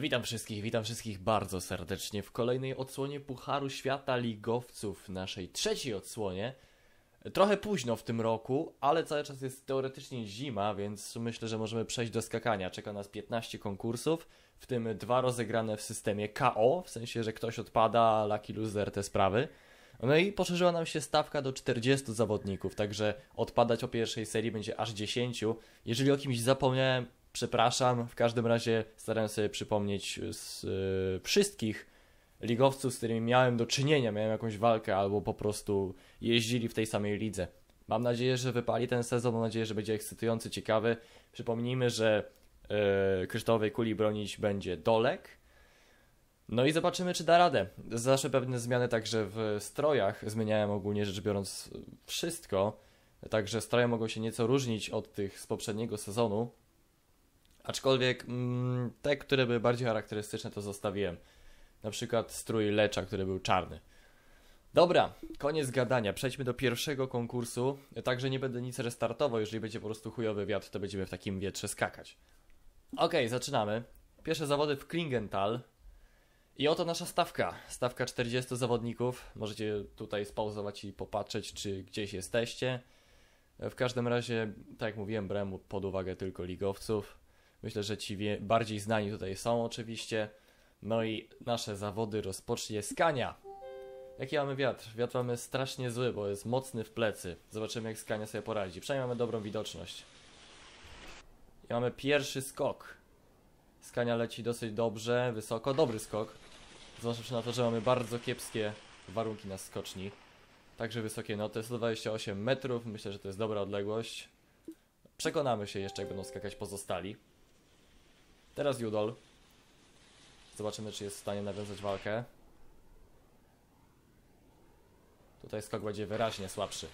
Witam wszystkich, witam wszystkich bardzo serdecznie w kolejnej odsłonie Pucharu Świata Ligowców, naszej trzeciej odsłonie. Trochę późno w tym roku, ale cały czas jest teoretycznie zima, więc myślę, że możemy przejść do skakania. Czeka nas 15 konkursów, w tym dwa rozegrane w systemie KO, w sensie, że ktoś odpada, lucky loser, te sprawy. No i poszerzyła nam się stawka do 40 zawodników, także odpadać o pierwszej serii będzie aż 10. Jeżeli o kimś zapomniałem, przepraszam. W każdym razie starałem sobie przypomnieć z y, wszystkich ligowców, z którymi miałem do czynienia, miałem jakąś walkę albo po prostu jeździli w tej samej lidze. Mam nadzieję, że wypali ten sezon, mam nadzieję, że będzie ekscytujący, ciekawy. Przypomnijmy, że y, kryształowej kuli bronić będzie Dolek. No i zobaczymy, czy da radę. Zawsze pewne zmiany także w strojach. Zmieniałem ogólnie rzecz biorąc wszystko. Także stroje mogą się nieco różnić od tych z poprzedniego sezonu. Aczkolwiek mm, te, które były bardziej charakterystyczne, to zostawiłem. Na przykład strój Lecza, który był czarny. Dobra, koniec gadania. Przejdźmy do pierwszego konkursu. Także nie będę nic restartował. Jeżeli będzie po prostu chujowy wiatr, to będziemy w takim wietrze skakać. Ok, zaczynamy. Pierwsze zawody w Klingenthal. I oto nasza stawka. Stawka 40 zawodników. Możecie tutaj spauzować i popatrzeć, czy gdzieś jesteście. W każdym razie, tak jak mówiłem, brałem pod uwagę tylko ligowców. Myślę, że ci bardziej znani tutaj są oczywiście. No i nasze zawody rozpocznie Skania. Jaki mamy wiatr? Wiatr mamy strasznie zły, bo jest mocny w plecy. Zobaczymy jak Skania sobie poradzi. Przynajmniej mamy dobrą widoczność. I mamy pierwszy skok. Skania leci dosyć dobrze, wysoko, dobry skok. Zważywszy na to, że mamy bardzo kiepskie warunki na skoczni. Także wysokie noty, 128 metrów, myślę, że to jest dobra odległość. Przekonamy się jeszcze, jak będą skakać pozostali. Teraz Judol. Zobaczymy, czy jest w stanie nawiązać walkę. Tutaj skok będzie wyraźnie słabszy.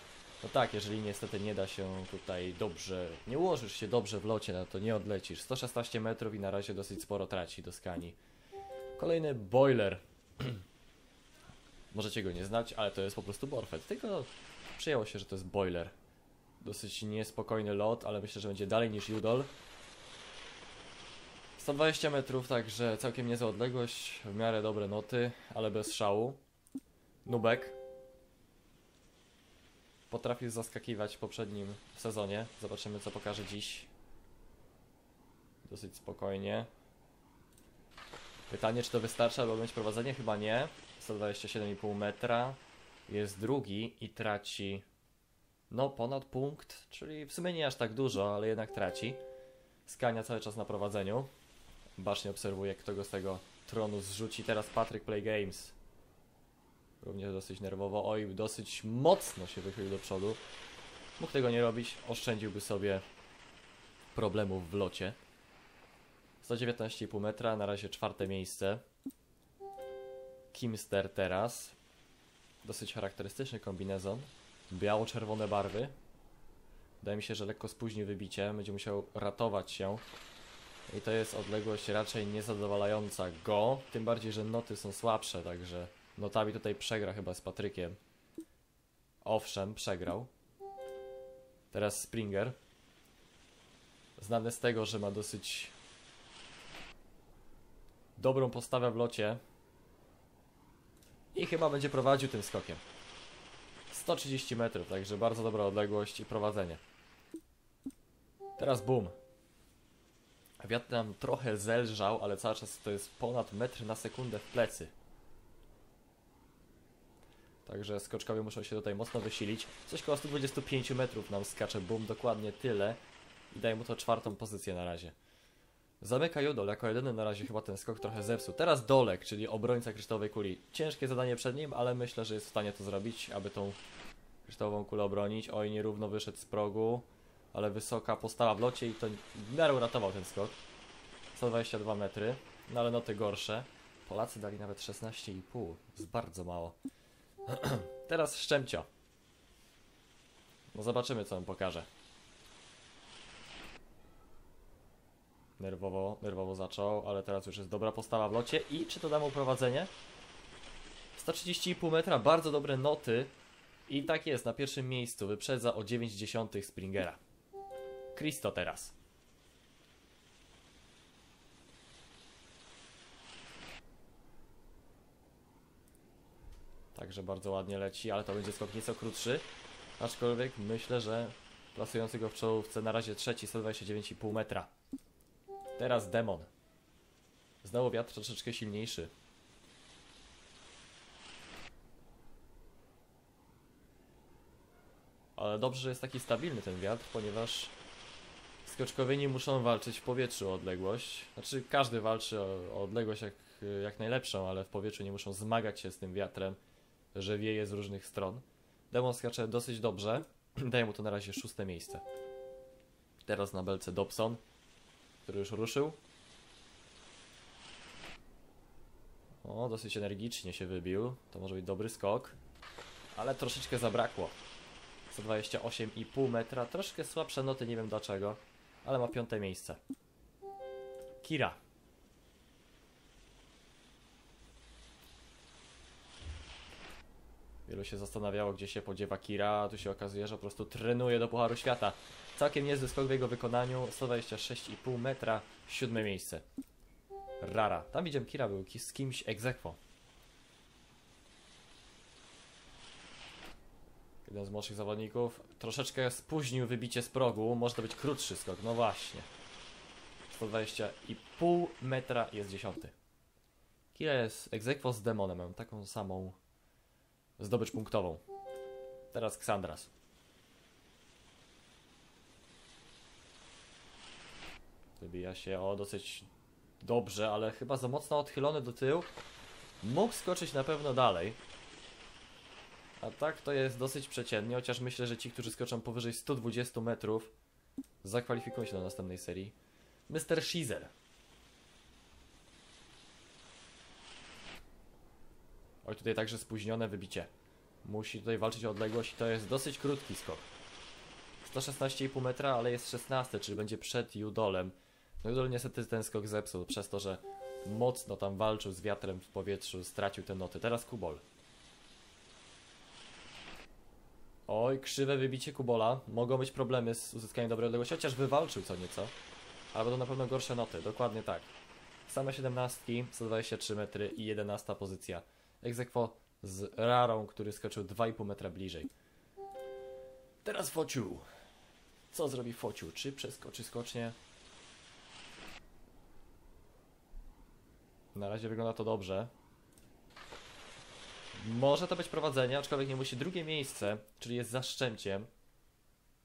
No tak, jeżeli niestety nie da się tutaj dobrze, nie ułożysz się dobrze w locie, no to nie odlecisz. 116 metrów i na razie dosyć sporo traci do skani. Kolejny boiler. Możecie go nie znać, ale to jest po prostu Borfet. Tylko przyjęło się, że to jest boiler. Dosyć niespokojny lot, ale myślę, że będzie dalej niż Judol. 120 metrów, także całkiem niezła odległość, w miarę dobre noty, ale bez szału. Nubek potrafił zaskakiwać w poprzednim sezonie. Zobaczymy, co pokaże dziś. Dosyć spokojnie. Pytanie, czy to wystarczy, aby mieć prowadzenie? Chyba nie. 127,5 metra. Jest drugi i traci no ponad punkt, czyli w sumie nie aż tak dużo, ale jednak traci. Skania cały czas na prowadzeniu. Bacznie obserwuję, kto go z tego tronu zrzuci. Teraz Patrick Play Games. Również dosyć nerwowo. Oj, dosyć mocno się wychylił do przodu. Mógł tego nie robić. Oszczędziłby sobie problemów w locie. 119,5 metra, na razie czwarte miejsce. Kimster teraz. Dosyć charakterystyczny kombinezon. Biało-czerwone barwy. Wydaje mi się, że lekko spóźni wybicie. Będzie musiał ratować się. I to jest odległość raczej niezadowalająca go. Tym bardziej, że noty są słabsze, także notami tutaj przegra chyba z Patrykiem. Owszem, przegrał. Teraz Springer. Znany z tego, że ma dosyć dobrą postawę w locie. I chyba będzie prowadził tym skokiem. 130 metrów, także bardzo dobra odległość i prowadzenie. Teraz boom. Wiatr nam trochę zelżał, ale cały czas to jest ponad metr na sekundę w plecy. Także skoczkowie muszą się tutaj mocno wysilić. Coś koło 125 metrów nam skacze boom, dokładnie tyle. I daje mu to czwartą pozycję na razie. Zamyka Judol jako jedyny na razie chyba ten skok trochę zepsuł. Teraz Dolek, czyli obrońca kryształowej kuli. Ciężkie zadanie przed nim, ale myślę, że jest w stanie to zrobić, aby tą kryształową kulę obronić. Oj, nierówno wyszedł z progu, ale wysoka postawa w locie i to w miarę uratował ten skok. 122 metry, no ale noty gorsze. Polacy dali nawet 16,5, jest bardzo mało. Teraz Szczemcio. No zobaczymy, co on pokaże. Nerwowo, nerwowo zaczął, ale teraz już jest dobra postawa w locie. I czy to da mu prowadzenie? 130,5 metra, bardzo dobre noty. I tak jest, na pierwszym miejscu wyprzedza o 9 dziesiątych Springera. Kristo teraz. Także bardzo ładnie leci, ale to będzie skok nieco krótszy. Aczkolwiek myślę, że plasujący go w czołówce na razie trzeci, 129,5 metra. Teraz demon. Znowu wiatr troszeczkę silniejszy. Ale dobrze, że jest taki stabilny ten wiatr, ponieważ skoczkowieni muszą walczyć w powietrzu o odległość. Znaczy, każdy walczy o, odległość jak, jak najlepszą, ale w powietrzu nie muszą zmagać się z tym wiatrem, że wieje z różnych stron. Demon skacze dosyć dobrze. Daję mu to na razie szóste miejsce. Teraz na belce Dobson, który już ruszył. O, dosyć energicznie się wybił. To może być dobry skok. Ale troszeczkę zabrakło. 128,5 metra. Troszkę słabsze noty, nie wiem dlaczego. Ale ma piąte miejsce. Kira. Wielu się zastanawiało, gdzie się podziewa Kira, a tu się okazuje, że po prostu trenuje do Pucharu Świata. Całkiem niezły skok w jego wykonaniu. 126,5 metra. Siódme miejsce. Rara. Tam widziałem Kira był z kimś egzekwo. Jeden z młodszych zawodników troszeczkę spóźnił wybicie z progu. Może to być krótszy skok, no właśnie. 120,5 metra jest dziesiąty. Kira jest egzekwo z demonem, mam taką samą zdobycz punktową. Teraz Ksandras. Wybija się o dosyć dobrze, ale chyba za mocno odchylony do tyłu. Mógł skoczyć na pewno dalej. A tak to jest dosyć przeciętnie, chociaż myślę, że ci, którzy skoczą powyżej 120 metrów, zakwalifikują się do następnej serii. Mr. Shizer. Oj, tutaj także spóźnione wybicie. Musi tutaj walczyć o odległość i to jest dosyć krótki skok. 116,5 metra, ale jest 16, czyli będzie przed Judolem. No Judol niestety ten skok zepsuł, przez to, że mocno tam walczył z wiatrem w powietrzu, stracił te noty. Teraz Kubol. Oj, krzywe wybicie Kubola. Mogą być problemy z uzyskaniem dobrej odległości, chociaż wywalczył co nieco. Ale będą na pewno gorsze noty, dokładnie tak. Same 17, 123 metry i 11 pozycja. Egzekwo z Rarą, który skoczył 2,5 metra bliżej. Teraz Fociu. Co zrobi Fociu? Czy przeskoczy skocznie? Na razie wygląda to dobrze. Może to być prowadzenie, aczkolwiek nie musi. Drugie miejsce, czyli jest za Szczęciem.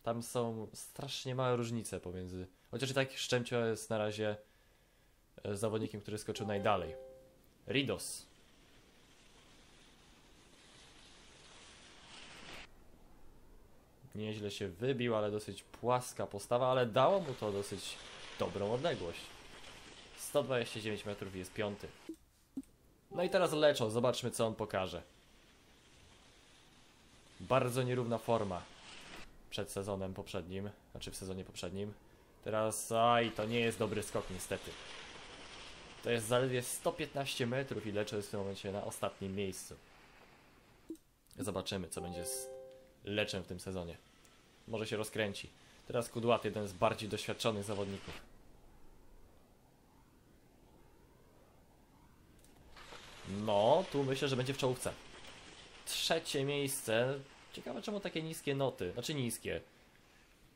Tam są strasznie małe różnice pomiędzy... Chociaż i tak Szczęcio jest na razie e, zawodnikiem, który skoczył najdalej. Ridos. Nieźle się wybił, ale dosyć płaska postawa, ale dało mu to dosyć dobrą odległość. 129 metrów jest piąty. No i teraz leczą, zobaczmy co on pokaże. Bardzo nierówna forma przed sezonem poprzednim, znaczy w sezonie poprzednim. Teraz, aj, to nie jest dobry skok niestety. To jest zaledwie 115 metrów i leczę jest w tym momencie na ostatnim miejscu. Zobaczymy co będzie z leczem w tym sezonie. Może się rozkręci. Teraz Kudłat, jeden z bardziej doświadczonych zawodników. No, tu myślę, że będzie w czołówce. Trzecie miejsce. Ciekawe czemu takie niskie noty. Znaczy niskie.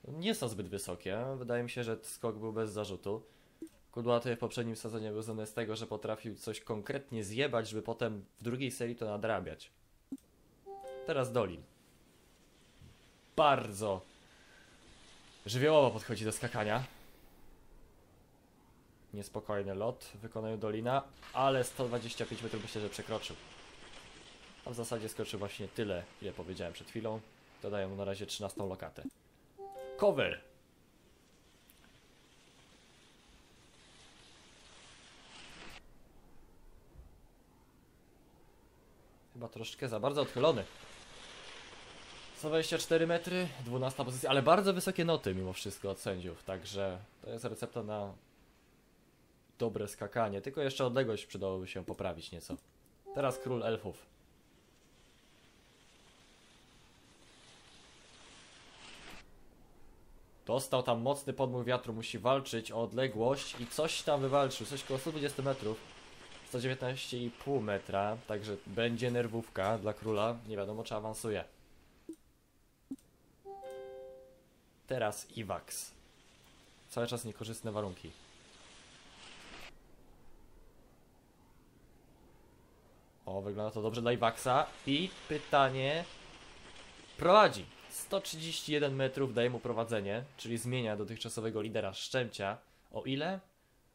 Nie są zbyt wysokie. Wydaje mi się, że skok był bez zarzutu. Kudłaty w poprzednim sezonie był znany z tego, że potrafił coś konkretnie zjebać, żeby potem w drugiej serii to nadrabiać. Teraz Dolin. Bardzo żywiołowo podchodzi do skakania. Niespokojny lot w wykonaniu Dolina, ale 125 metrów myślę, że przekroczył. A w zasadzie skoczył właśnie tyle, ile powiedziałem przed chwilą. Dodaję mu na razie 13 lokatę. Cover. Chyba troszeczkę za bardzo odchylony. 124 metry, 12 pozycja, ale bardzo wysokie noty mimo wszystko od sędziów, także to jest recepta na dobre skakanie, tylko jeszcze odległość przydałoby się poprawić nieco. Teraz król elfów. Dostał tam mocny podmuch wiatru, musi walczyć o odległość i coś tam wywalczył, coś koło 120 metrów. 119,5 metra, także będzie nerwówka dla króla. Nie wiadomo, czy awansuje. Teraz Iwax. Cały czas niekorzystne warunki. O, wygląda to dobrze dla Iwaxa. I pytanie. Prowadzi. 131 metrów daje mu prowadzenie, czyli zmienia dotychczasowego lidera Szczęcia. O ile?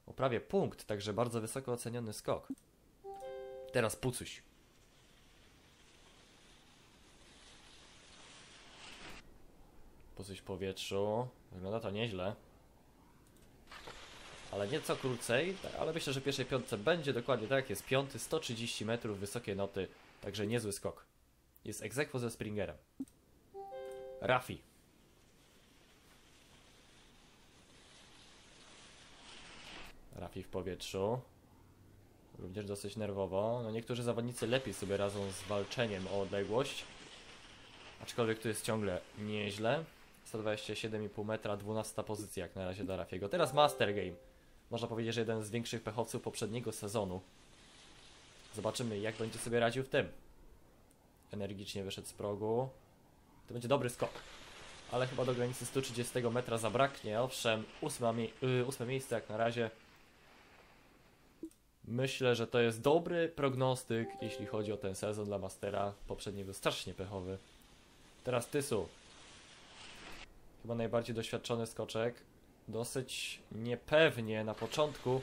O prawie punkt, także bardzo wysoko oceniony skok. Teraz Pucuś. Pucuś w powietrzu. Wygląda to nieźle. Ale nieco krócej, ale myślę, że pierwszej piątce będzie dokładnie tak, jest piąty, 130 metrów, wysokie noty, także niezły skok. Jest egzekwo ze Springerem. Rafi. Rafi w powietrzu. Również dosyć nerwowo. No niektórzy zawodnicy lepiej sobie radzą z walczeniem o odległość. Aczkolwiek tu jest ciągle nieźle. 127,5 metra, 12 pozycja jak na razie dla Rafiego. Teraz Master Game. Można powiedzieć, że jeden z większych pechowców poprzedniego sezonu. Zobaczymy jak będzie sobie radził w tym. Energicznie wyszedł z progu. To będzie dobry skok. Ale chyba do granicy 130 metra zabraknie. Owszem, ósma mie yy, ósme miejsce jak na razie. Myślę, że to jest dobry prognostyk, jeśli chodzi o ten sezon dla Mastera. Poprzedni był strasznie pechowy. Teraz Tysu. Chyba najbardziej doświadczony skoczek. Dosyć niepewnie na początku,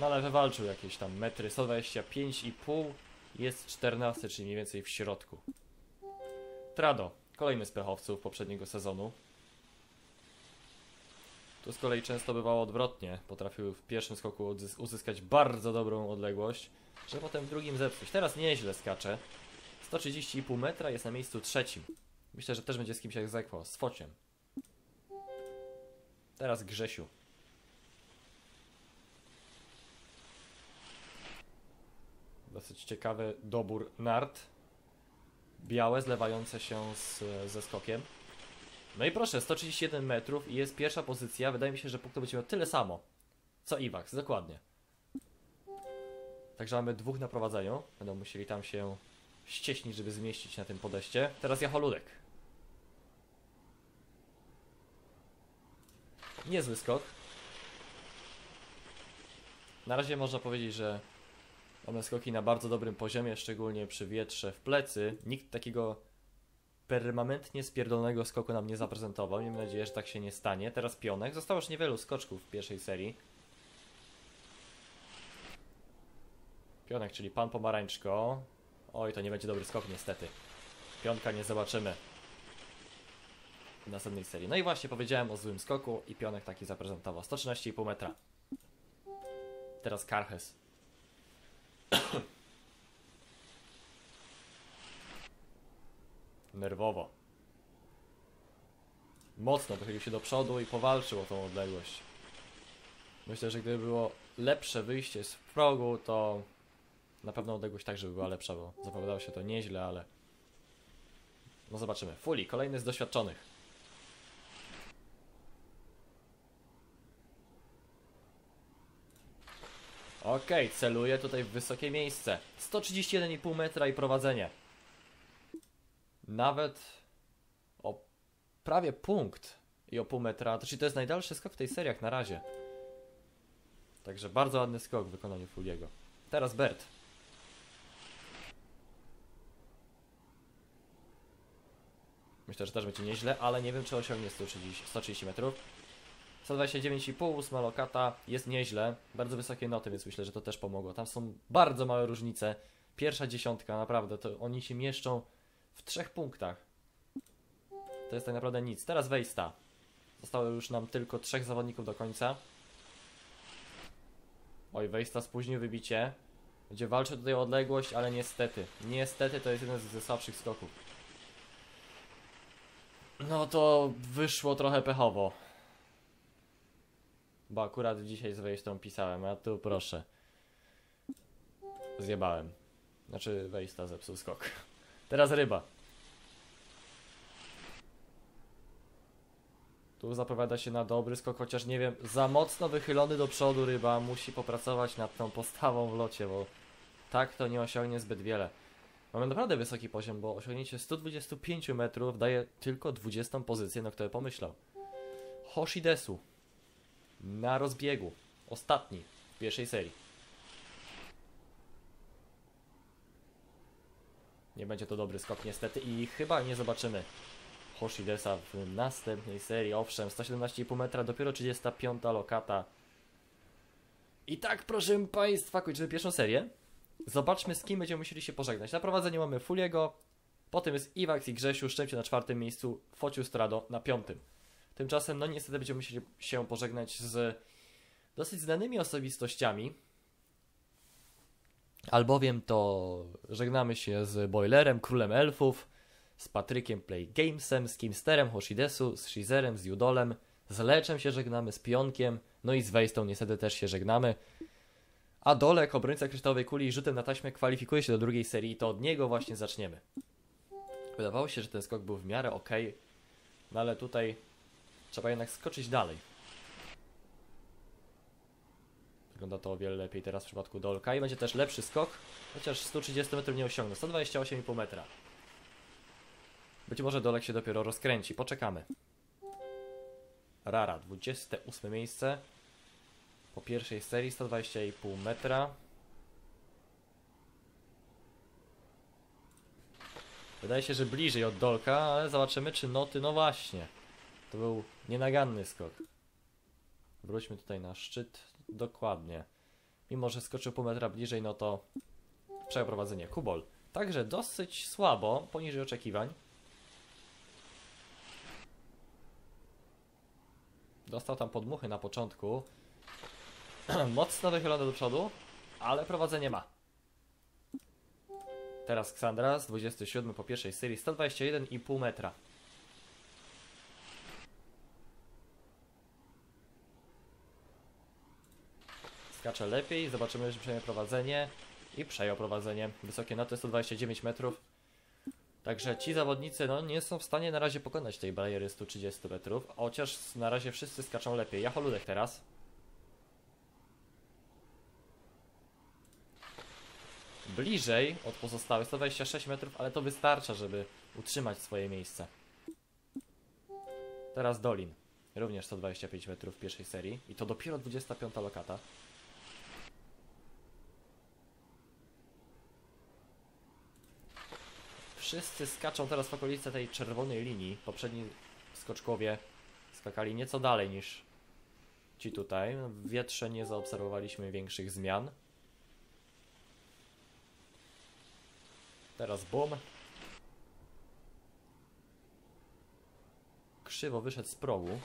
no ale wywalczył jakieś tam metry. 125,5 jest 14, czyli mniej więcej w środku. Trado. Kolejny z pechowców poprzedniego sezonu. Tu z kolei często bywało odwrotnie. Potrafił w pierwszym skoku uzyskać bardzo dobrą odległość, że potem w drugim zepsuć. Teraz nieźle skacze. 130,5 metra jest na miejscu trzecim. Myślę, że też będzie z kimś jak Zekwo, z Fociem. Teraz Grzesiu. Dosyć ciekawy dobór nart. Białe, zlewające się z, ze skokiem. No i proszę, 131 metrów i jest pierwsza pozycja. Wydaje mi się, że punktów będzie miał tyle samo. Co Iwax, dokładnie. Także mamy dwóch na prowadzeniu. Będą musieli tam się ścieśnić, żeby zmieścić na tym podejście. Teraz Jacholudek. Niezły skok. Na razie można powiedzieć, że mamy skoki na bardzo dobrym poziomie, szczególnie przy wietrze w plecy. Nikt takiego permanentnie spierdolonego skoku nam nie zaprezentował. Miejmy nadzieję, że tak się nie stanie. Teraz pionek. Zostało już niewielu skoczków w pierwszej serii. Pionek, czyli pan pomarańczko. Oj, to nie będzie dobry skok niestety. Pionka nie zobaczymy następnej serii. No i właśnie powiedziałem o złym skoku i pionek taki zaprezentował. 113,5 metra. Teraz Karches. Nerwowo. Mocno wychylił się do przodu i powalczył o tą odległość. Myślę, że gdyby było lepsze wyjście z progu, to na pewno odległość także by była lepsza, bo zapowiadało się to nieźle, ale no zobaczymy. Fuli, kolejny z doświadczonych. Okej, celuję tutaj w wysokie miejsce. 131,5 metra i prowadzenie. Nawet o prawie punkt i o pół metra. To czyli to jest najdalszy skok w tej seriach na razie. Także bardzo ładny skok w wykonaniu Fuliego. Teraz Bert. Myślę, że też będzie nieźle, ale nie wiem czy osiągnie 130, 130 metrów. 129,5, ósma lokata, jest nieźle, bardzo wysokie noty, więc myślę, że to też pomogło. Tam są bardzo małe różnice. Pierwsza dziesiątka, naprawdę, to oni się mieszczą w trzech punktach. To jest tak naprawdę nic. Teraz Wejsta. Zostało już nam tylko trzech zawodników do końca. Oj, Wejsta spóźnił wybicie. Będzie walczył tutaj o odległość, ale niestety, niestety to jest jeden ze słabszych skoków. No to wyszło trochę pechowo. Bo akurat dzisiaj z Wejstą pisałem, a tu proszę. Zjebałem. Znaczy Wejsta zepsuł skok. Teraz ryba. Tu zapowiada się na dobry skok, chociaż nie wiem, za mocno wychylony do przodu ryba musi popracować nad tą postawą w locie, bo tak to nie osiągnie zbyt wiele. Mamy naprawdę wysoki poziom, bo osiągnięcie 125 metrów daje tylko 20 pozycję, na kto by pomyślał. Hoshidesu na rozbiegu. Ostatni w pierwszej serii. Nie będzie to dobry skok niestety i chyba nie zobaczymy Hoshidesa w następnej serii. Owszem, 117,5 metra, dopiero 35 lokata. I tak, proszę Państwa, kończymy pierwszą serię. Zobaczmy, z kim będziemy musieli się pożegnać. Na prowadzeniu mamy Fuliego, potem jest Iwax i Grzesiu, Szczęście na czwartym miejscu, Fociu Strado na piątym. Tymczasem, no niestety będziemy musieli się pożegnać z dosyć znanymi osobistościami, albowiem to żegnamy się z Boilerem, Królem Elfów, z Patrykiem Play Gamesem, z Kimsterem, Hoshidesu, z Shizerem, z Judolem, z Leczem się żegnamy, z Pionkiem, no i z Wejstą niestety też się żegnamy. A Dolek, obrońca kryształowej kuli, rzutem na taśmę kwalifikuje się do drugiej serii i to od niego właśnie zaczniemy. Wydawało się, że ten skok był w miarę ok, no ale tutaj trzeba jednak skoczyć dalej. Wygląda to o wiele lepiej teraz w przypadku Dolka i będzie też lepszy skok, chociaż 130 metrów nie osiągnę, 128,5 metra. Być może Dolek się dopiero rozkręci, poczekamy. Rara, 28 miejsce. Po pierwszej serii 120,5 metra. Wydaje się, że bliżej od Dolka, ale zobaczymy czy noty, no właśnie. To był nienaganny skok. Wróćmy tutaj na szczyt. Dokładnie. Mimo, że skoczył pół metra bliżej, no to przeprowadzenie Kubol. Także dosyć słabo, poniżej oczekiwań. Dostał tam podmuchy na początku. Mocno wychylony do przodu, ale prowadzenie ma. Teraz Ksandras, 27 po pierwszej serii, 121,5 metra. Skacze lepiej, zobaczymy, że przejmie prowadzenie i przejął prowadzenie. Wysokie noty 129 metrów. Także ci zawodnicy no, nie są w stanie na razie pokonać tej bariery 130 metrów, chociaż na razie wszyscy skaczą lepiej. Jacholudek teraz. Bliżej od pozostałych 126 metrów, ale to wystarcza, żeby utrzymać swoje miejsce. Teraz Dolin. Również 125 metrów w pierwszej serii i to dopiero 25 lokata. Wszyscy skaczą teraz w okolice tej czerwonej linii. Poprzedni skoczkowie skakali nieco dalej niż ci tutaj. W wietrze nie zaobserwowaliśmy większych zmian. Teraz boom. Krzywo wyszedł z progu.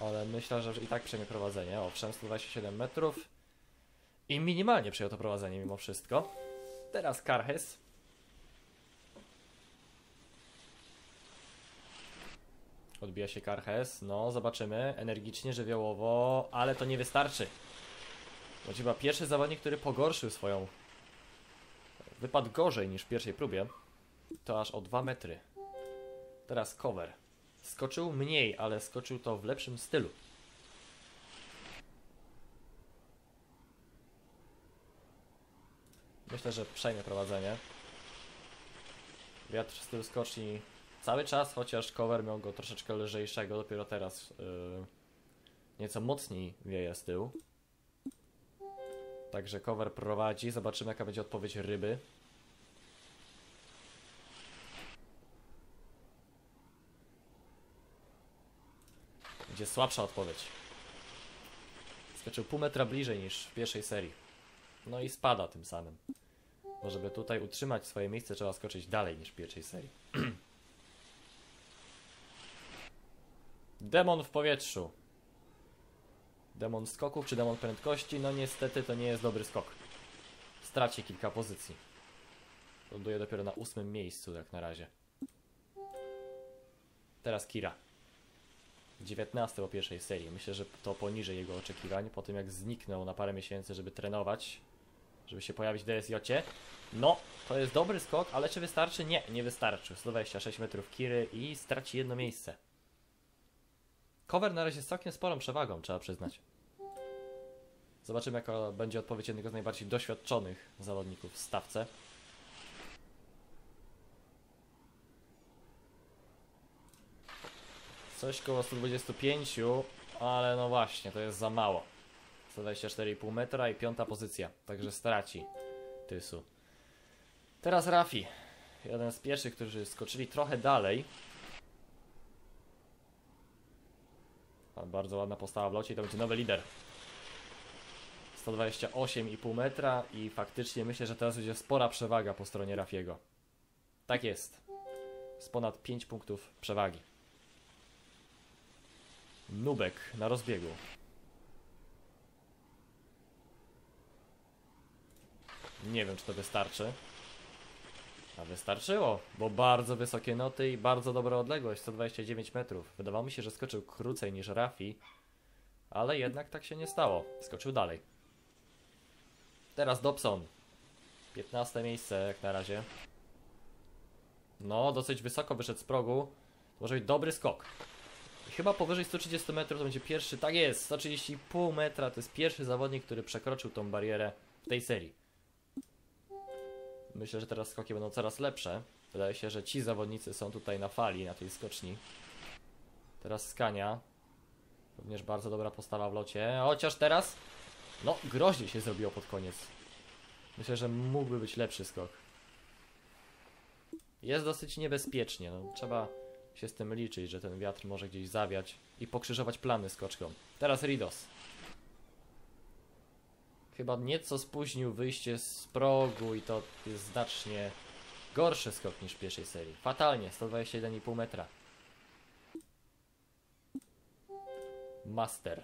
Ale myślę, że i tak przejmie prowadzenie. Owszem, 127 metrów. I minimalnie przejął to prowadzenie mimo wszystko. Teraz Karhes. Odbija się Karhes. No, zobaczymy. Energicznie, żywiołowo, ale to nie wystarczy. Bo chyba pierwszy zawodnik, który pogorszył swoją. Wypadł gorzej niż w pierwszej próbie. To aż o 2 metry. Teraz cover. Skoczył mniej, ale skoczył to w lepszym stylu. Myślę, że przejmie prowadzenie. Wiatr z tyłu skoczni cały czas, chociaż cover miał go troszeczkę lżejszego, dopiero teraz yy, nieco mocniej wieje z tyłu. Także cover prowadzi, zobaczymy jaka będzie odpowiedź ryby. Będzie słabsza odpowiedź. Skoczył pół metra bliżej niż w pierwszej serii. No i spada tym samym. Bo żeby tutaj utrzymać swoje miejsce, trzeba skoczyć dalej niż w pierwszej serii. Demon w powietrzu. Demon skoków czy demon prędkości? No niestety to nie jest dobry skok. Straci kilka pozycji. Ląduje dopiero na ósmym miejscu jak na razie. Teraz Kira. 19 po pierwszej serii. Myślę, że to poniżej jego oczekiwań. Po tym jak zniknął na parę miesięcy, żeby trenować, żeby się pojawić w DSJ. No, to jest dobry skok, ale czy wystarczy? Nie, nie wystarczy. 126 metrów Kiry i straci jedno miejsce. Cover na razie jest całkiem sporą przewagą, trzeba przyznać. Zobaczymy, jaka będzie odpowiedź jednego z najbardziej doświadczonych zawodników w stawce. Coś koło 125, ale no właśnie, to jest za mało. 124,5 metra i piąta pozycja, także straci Tysu. Teraz Rafi, jeden z pierwszych, którzy skoczyli trochę dalej. Bardzo ładna postawa w locie i to będzie nowy lider. 128,5 metra i faktycznie myślę, że teraz będzie spora przewaga po stronie Rafiego. Tak jest. Z ponad 5 punktów przewagi. Nubek na rozbiegu. Nie wiem, czy to wystarczy. A wystarczyło, bo bardzo wysokie noty i bardzo dobra odległość, 129 metrów. Wydawało mi się, że skoczył krócej niż Rafi, ale jednak tak się nie stało. Skoczył dalej. Teraz Dobson. 15 miejsce jak na razie. No, dosyć wysoko wyszedł z progu. To może być dobry skok. Chyba powyżej 130 metrów to będzie pierwszy. Tak jest, 130,5 metra to jest pierwszy zawodnik, który przekroczył tą barierę w tej serii. Myślę, że teraz skoki będą coraz lepsze. Wydaje się, że ci zawodnicy są tutaj na fali, na tej skoczni. Teraz Skania. Również bardzo dobra postawa w locie. Chociaż teraz, no, groźnie się zrobiło pod koniec. Myślę, że mógłby być lepszy skok. Jest dosyć niebezpiecznie. No, trzeba się z tym liczyć, że ten wiatr może gdzieś zawiać i pokrzyżować plany skoczką. Teraz Ridos. Chyba nieco spóźnił wyjście z progu i to jest znacznie gorszy skok niż w pierwszej serii. Fatalnie, 121,5 metra. Master.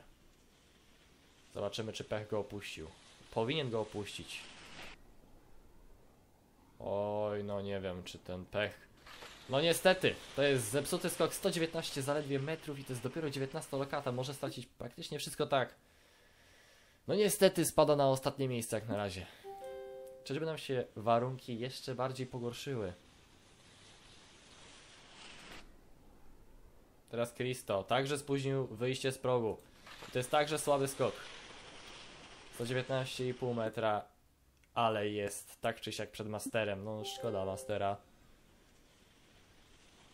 Zobaczymy, czy pech go opuścił. Powinien go opuścić. Oj, no nie wiem, czy ten pech. No niestety, to jest zepsuty skok 119 zaledwie metrów i to jest dopiero 19 lokata. Może stracić praktycznie wszystko tak. No niestety spada na ostatnie miejsce jak na razie. Czyżby nam się warunki jeszcze bardziej pogorszyły? Teraz Kristo. Także spóźnił wyjście z progu. To jest także słaby skok. 119,5 metra. Ale jest tak czy siak przed masterem. No szkoda mastera.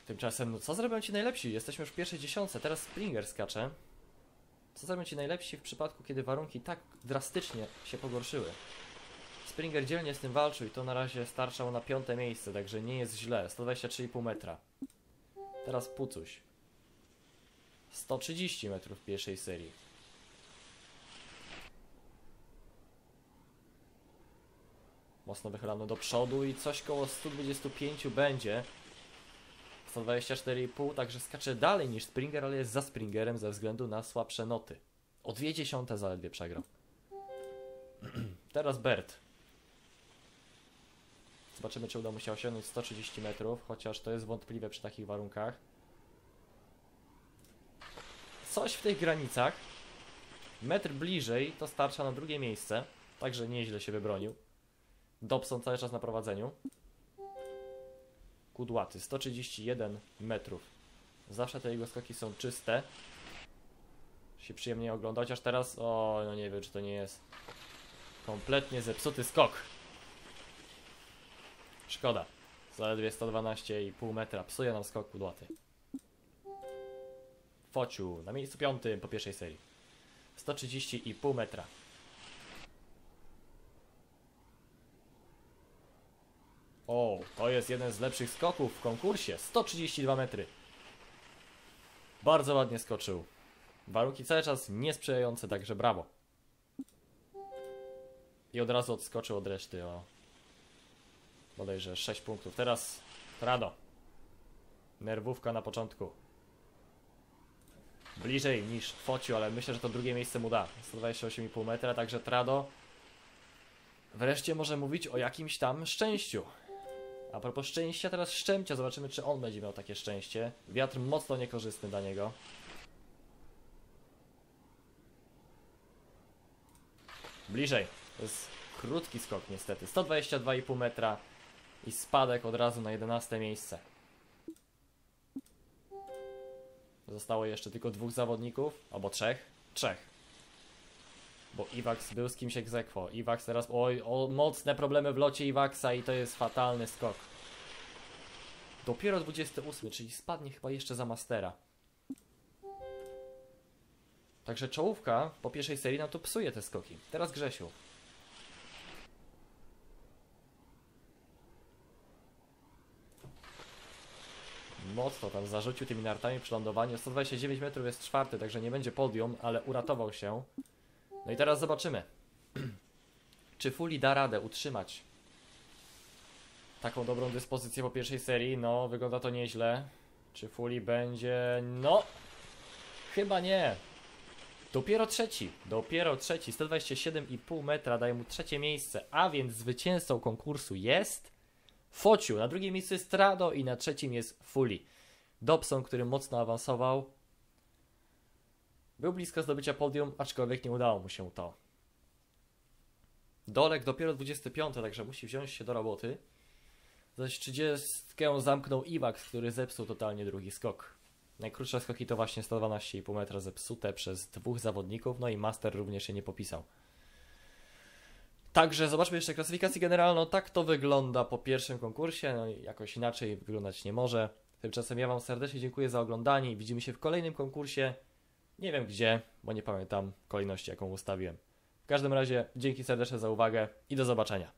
Tymczasem, no co zrobią ci najlepsi? Jesteśmy już w pierwszej dziesiątce. Teraz Springer skacze. Co zrobią ci najlepsi w przypadku, kiedy warunki tak drastycznie się pogorszyły? Springer dzielnie z tym walczył i to na razie starczał na piąte miejsce, także nie jest źle. 123,5 metra. Teraz Pucuś. 130 metrów w pierwszej serii. Mocno wychylano do przodu i coś koło 125 będzie. 124,5, także skacze dalej niż Springer, ale jest za Springerem ze względu na słabsze noty. O dwie dziesiąte zaledwie przegrał. Teraz Bert. Zobaczymy, czy uda mu się osiągnąć 130 metrów, chociaż to jest wątpliwe przy takich warunkach. Coś w tych granicach. Metr bliżej to starcza na drugie miejsce, także nieźle się wybronił. Dobson cały czas na prowadzeniu. Kudłaty, 131 metrów. Zawsze te jego skoki są czyste. Się przyjemnie ogląda, chociaż teraz, o, no nie wiem, czy to nie jest kompletnie zepsuty skok. Szkoda. Zaledwie 112,5 metra. Psuje nam skok kudłaty. Fociu na miejscu piątym po pierwszej serii. 130,5 metra. O, to jest jeden z lepszych skoków w konkursie. 132 metry. Bardzo ładnie skoczył. Warunki cały czas niesprzyjające, także brawo. I od razu odskoczył od reszty o bodajże 6 punktów. Teraz Trado. Nerwówka na początku. Bliżej niż Fociu, ale myślę, że to drugie miejsce mu da. 128,5 metra, także Trado wreszcie może mówić o jakimś tam szczęściu. A propos szczęścia, teraz Szczęcia. Zobaczymy, czy on będzie miał takie szczęście. Wiatr mocno niekorzystny dla niego. Bliżej. To jest krótki skok niestety. 122,5 metra i spadek od razu na 11 miejsce. Zostało jeszcze tylko dwóch zawodników, albo trzech. Trzech. Bo Iwax był z kimś egzekwo. Iwax teraz, oj, o, mocne problemy w locie Iwaxa i to jest fatalny skok. Dopiero 28, czyli spadnie chyba jeszcze za Mastera. Także czołówka po pierwszej serii no to psuje te skoki. Teraz Grzesiu. Mocno tam zarzucił tymi nartami przy lądowaniu. 129 metrów jest czwarty, także nie będzie podium, ale uratował się. No i teraz zobaczymy. Czy Fuli da radę utrzymać taką dobrą dyspozycję po pierwszej serii? No, wygląda to nieźle. Czy Fuli będzie... No! Chyba nie. Dopiero trzeci, dopiero trzeci, 127,5 metra daje mu trzecie miejsce, a więc zwycięzcą konkursu jest Fociu, na drugim miejscu jest Trado i na trzecim jest Fuli. Dobson, który mocno awansował, był blisko zdobycia podium, aczkolwiek nie udało mu się to. Dolek dopiero 25, także musi wziąć się do roboty. Zaś 30 zamknął Iwax, który zepsuł totalnie drugi skok. Najkrótsze skoki to właśnie 112,5 metra zepsute przez dwóch zawodników, no i Master również się nie popisał. Także zobaczmy jeszcze klasyfikację generalną. Tak to wygląda po pierwszym konkursie. No jakoś inaczej wyglądać nie może. Tymczasem ja Wam serdecznie dziękuję za oglądanie i widzimy się w kolejnym konkursie. Nie wiem gdzie, bo nie pamiętam kolejności, jaką ustawiłem. W każdym razie dzięki serdecznie za uwagę i do zobaczenia.